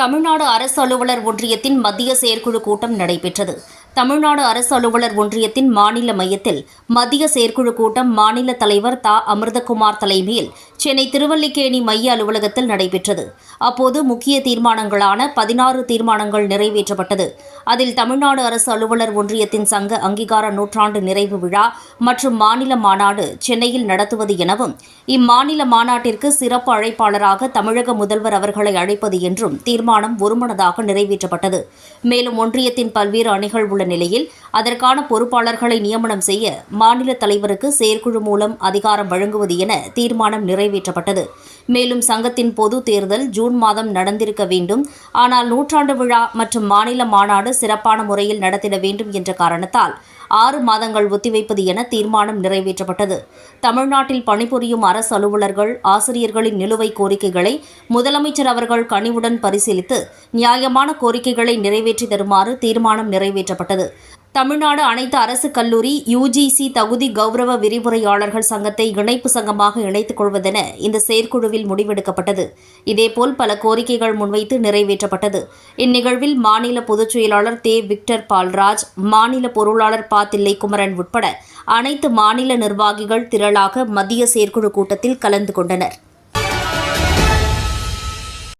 தமிழ்நாடு அரசு அலுவலர் ஒன்றியத்தின் மத்திய செயற்குழு கூட்டம் நடைபெற்றது. தமிழ்நாடு அரசு அலுவலர் ஒன்றியத்தின் மாநில மையத்தில் மத்திய செயற்குழு கூட்டம் மாநில தலைவர் தா. அமிர்தகுமார் தலைமையில் சென்னை திருவல்லிக்கேணி மைய அலுவலகத்தில் நடைபெற்றது. அப்போது முக்கிய தீர்மானங்களான பதினாறு தீர்மானங்கள் நிறைவேற்றப்பட்டது. அதில் தமிழ்நாடு அரசு அலுவலர் ஒன்றியத்தின் சங்க அங்கீகார நூற்றாண்டு நிறைவு விழா மற்றும் மாநில மாநாடு சென்னையில் நடத்துவது எனவும் இம்மாநில மாநாட்டிற்கு சிறப்பு அழைப்பாளராக தமிழக முதல்வர் அவர்களை அழைப்பது என்றும் தீர்மானம் ஒருமனதாக நிறைவேற்றப்பட்டது. மேலும் ஒன்றியத்தின் பல்வேறு அணிகள் உள்ள நிலையில் அதற்கான பொறுப்பாளர்களை நியமனம் செய்ய மாநில தலைவருக்கு செயற்குழு மூலம் அதிகாரம் வழங்குவது என தீர்மானம் நிறைவேற்றப்பட்டது. மேலும் சங்கத்தின் பொது தேர்தல் ஜூன் மாதம் நடந்திருக்க வேண்டும். ஆனால் நூற்றாண்டு விழா மற்றும் மாநில மாநாடு சிறப்பான முறையில் நடத்திட வேண்டும் என்ற காரணத்தால் ஆறு மாதங்கள் ஒத்திவைப்பது என தீர்மானம் நிறைவேற்றப்பட்டது. தமிழ்நாட்டில் பணிபுரியும் அரசு அலுவலர்கள் ஆசிரியர்களின் நிலுவை கோரிக்கைகளை முதலமைச்சர் அவர்கள் கனிவுடன் பரிசீலித்து நியாயமான கோரிக்கைகளை நிறைவேற்றி தருமாறு தீர்மானம் நிறைவேற்றப்பட்டது. தமிழ்நாடு அனைத்து அரசு கல்லூரி யுஜிசி தகுதி கௌரவ விரிவுரையாளர்கள் சங்கத்தை இணைப்பு சங்கமாக இணைத்துக் கொள்வதென இந்த செயற்குழுவில் முடிவெடுக்கப்பட்டது. இதேபோல் பல கோரிக்கைகள் முன்வைத்து நிறைவேற்றப்பட்டது. இந்நிகழ்வில் மாநில பொதுச் செயலாளர் தே. விக்டர் பால்ராஜ் மாநில பொருளாளர் ப. தில்லைக்குமரன் உட்பட அனைத்து மாநில நிர்வாகிகள் திரளாக மத்திய செயற்குழு கூட்டத்தில் கலந்து கொண்டனர்.